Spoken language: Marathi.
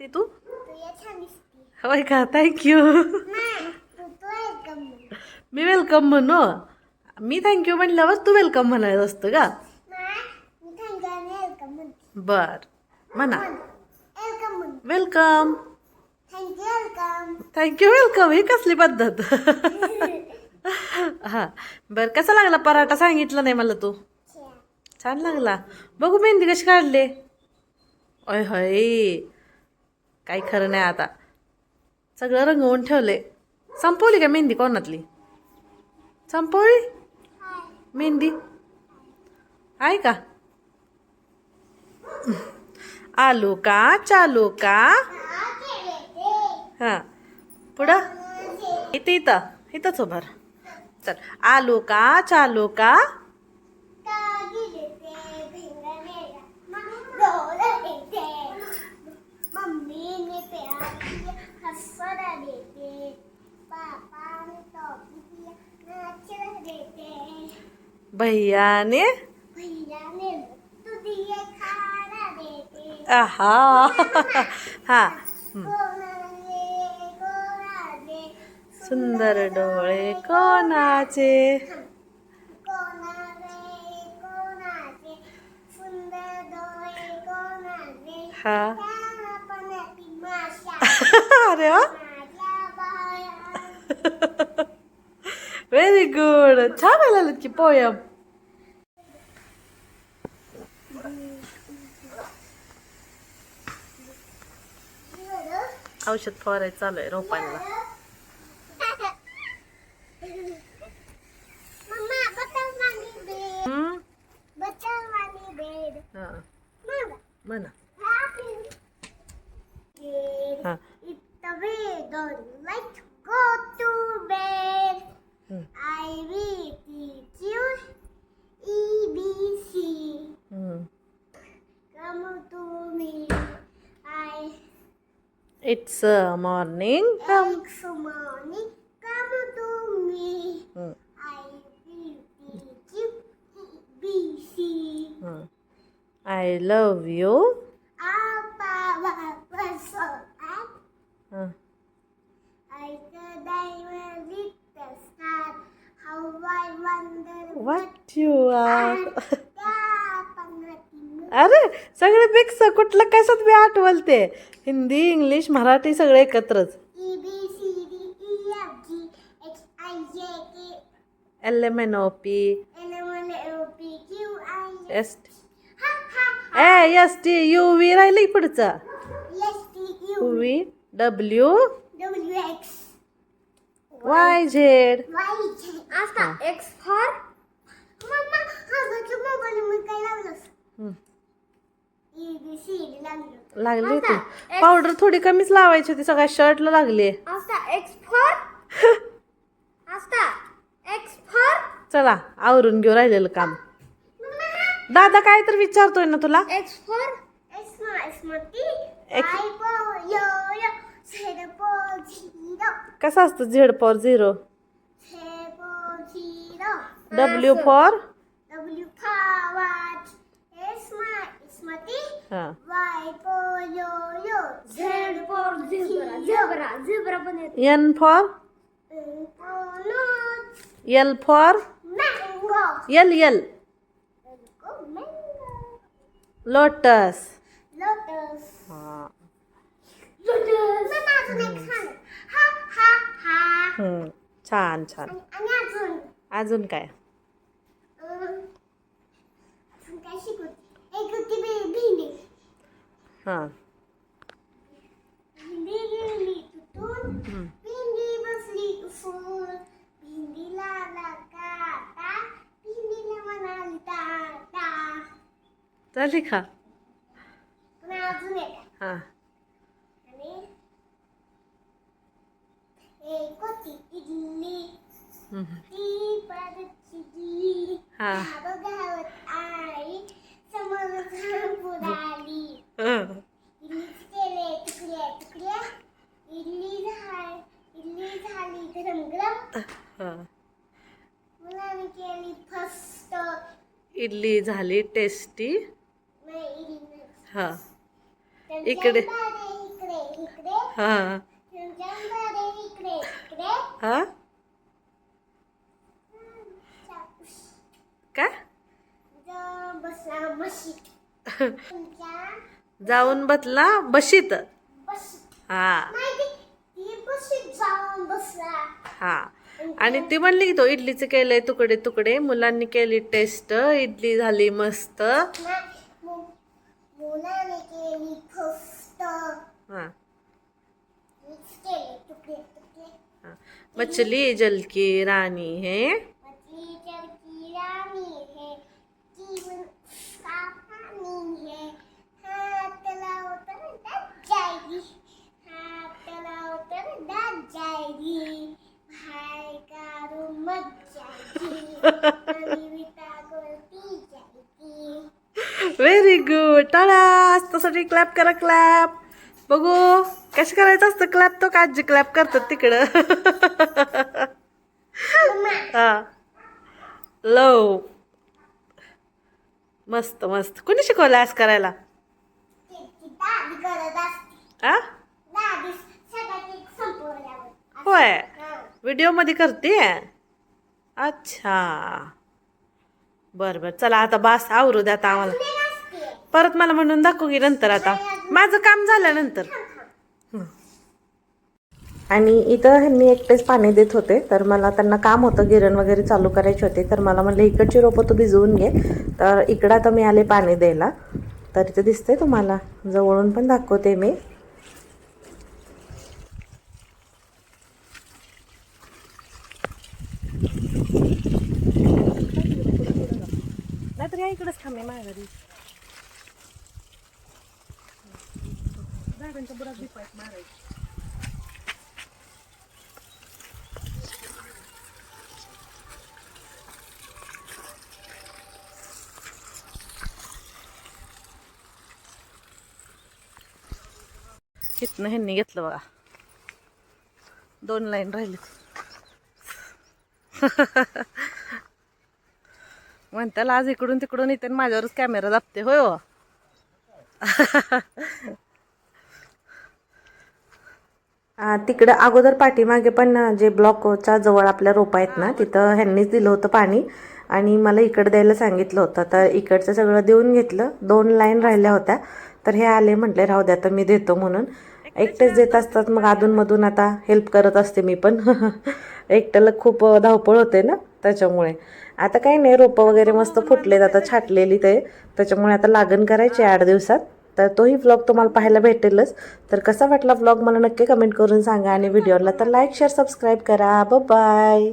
ते? तू होय का? थँक्यू मी वेलकम म्हणू? मी थँक्यू म्हणल्यावर तू वेलकम म्हणायचं असतं का? बर म्हणा. Welcome thank you welcome thank you welcome ही कसली पद्धत? हा. बर कसा लागला पराठा? सांगितलं नाही मला तू. छान लागला. बघू मेहंदी कशी काढले. ओय होय. काही खरं नाही आता. सगळं रंगवून ठेवले संपवली का मेहंदी कोणातली? संपवली? मेहंदी? आहे का? आलो का? चालू का? हां. पुढं? इथं इथं. इथंच उभार चल. आलो का? चालू का? प्यार किया हंसना देते पापा ने टॉपी किया नाचना देते भैया ने भैया ने तू दिए खाना देते आहा हा कोणाने कोणाने सुंदर डोळे कोणाचे कोणाने कोणाचे सुंदर डोळे कोणाचे हा व्हेरी गुड छान आलेलं की पोयम औषध फवारायचं चालू आहे रोपांना म्हणा happy bed हा it's the way don't like to go to bed. हम्म, Mm. I will. Mm. Come to me. I. It's uh, morning. Come. It's morning. Come to me. Mm. I will you mm. I love you. Ah, Papa, Papa, so, uh. What you are त्या पंगतीनं अरे सगळे मिक्स कुठलं कशात बी आठवल ते हिंदी इंग्लिश मराठी सगळे एकत्रच. E B C D E F G H I J K L M N O P L M N O P Q I S ha A S T U V राहिलं पुढचं. V W Y Z Y Z. लागलं. लागली होती. पावडर थोडी कमीच लावायची होती सगळ्या शर्टला लागली. चला आवरून घेऊ राहिलेलं काम. दादा काय तर विचारतोय ना तुला? कसं असतं Z for zero W for W for watch S my Smarty हा Y for yo yo Z for zebra zebra zebra पण येते N for N for nuts L for mango L L lotus lotus हा हा हा हा हम्म, छान छान अजून काय टाटा झाली का. हा. हा. बघावत आई समोर पुराली हं. इडलीच केले तुकड्या तुकड्या इडली झाली इडली झाली गरम गरम हा. मुलाने केली फस्त इडली झाली टेस्टी. हा. इकडे. हा. हा? तुमच्या जाऊन बसला बशीत हा. जाऊन बसला. हा. आणि ती म्हणली की तो इडलीचं केले तुकडे तुकडे. मुलांनी केली टेस्ट इडली झाली मस्त. हां. मछली जल की रानी है तर जाएगी व्हेरी गुड टाळा. त्यासाठी क्लॅप करा क्लॅप बघू कसं करायचं असतं क्लॅप तो का आजी क्लॅप करतात तिकडं? हा. लव मस्त मस्त. कोणी शिकवलं आज करायला? होय. व्हिडिओमध्ये करते? अच्छा. बर बर. चला आता बास आवरू द्या आता आम्हाला. परत मला म्हणून दाखवू की नंतर आता. माझं काम झाल्यानंतर. आणि इथं ह्यांनी एकटेच पाणी देत होते तर मला त्यांना काम होतं गिरण वगैरे चालू करायचे होते तर मला म्हणलं इकडची रोपं तू भिजवून घे. तर इकडं आता मी आले पाणी द्यायला. तर इथं दिसतंय तुम्हाला. जवळून पण दाखवते मी. नाहीतर या इकडंच थांबे माझ्या घरी झाडांच्या बुडात बिपायत मारायचं इथनं ह्यांनी घेतलं बघा. दोन लाईन राहिले म्हणताल आज इकडून तिकडून इथे माझ्यावरच कॅमेरा दाबते होय हो. तिकडं अगोदर पाठीमागे पण जे ब्लॉकच्या जवळ आपल्या रोपा आहेत ना तिथं ह्यांनीच दिलं होतं पाणी. आणि मला इकडं द्यायला सांगितलं होतं तर इकडचं सगळं देऊन घेतलं. दोन लाईन राहिल्या होत्या तर हे आले म्हटले राहू द्या तर मी देतो म्हणून. एकटेच देत असतात मग अधूनमधून आता हेल्प करत असते मी पण. एकट्याला खूप धावपळ होते ना त्याच्यामुळे. आता काही नाही रोपं वगैरे मस्त फुटलेत आता छाटलेली ते. त्याच्यामुळे आता लागण करायची आठ दिवसात. तर तोही व्लॉग तुम्हाला पाहायला भेटेलच. तर कसा वाटला व्लॉग मला नक्की कमेंट करून सांगा आणि व्हिडिओला तर लाईक शेअर सबस्क्राईब करा. बाय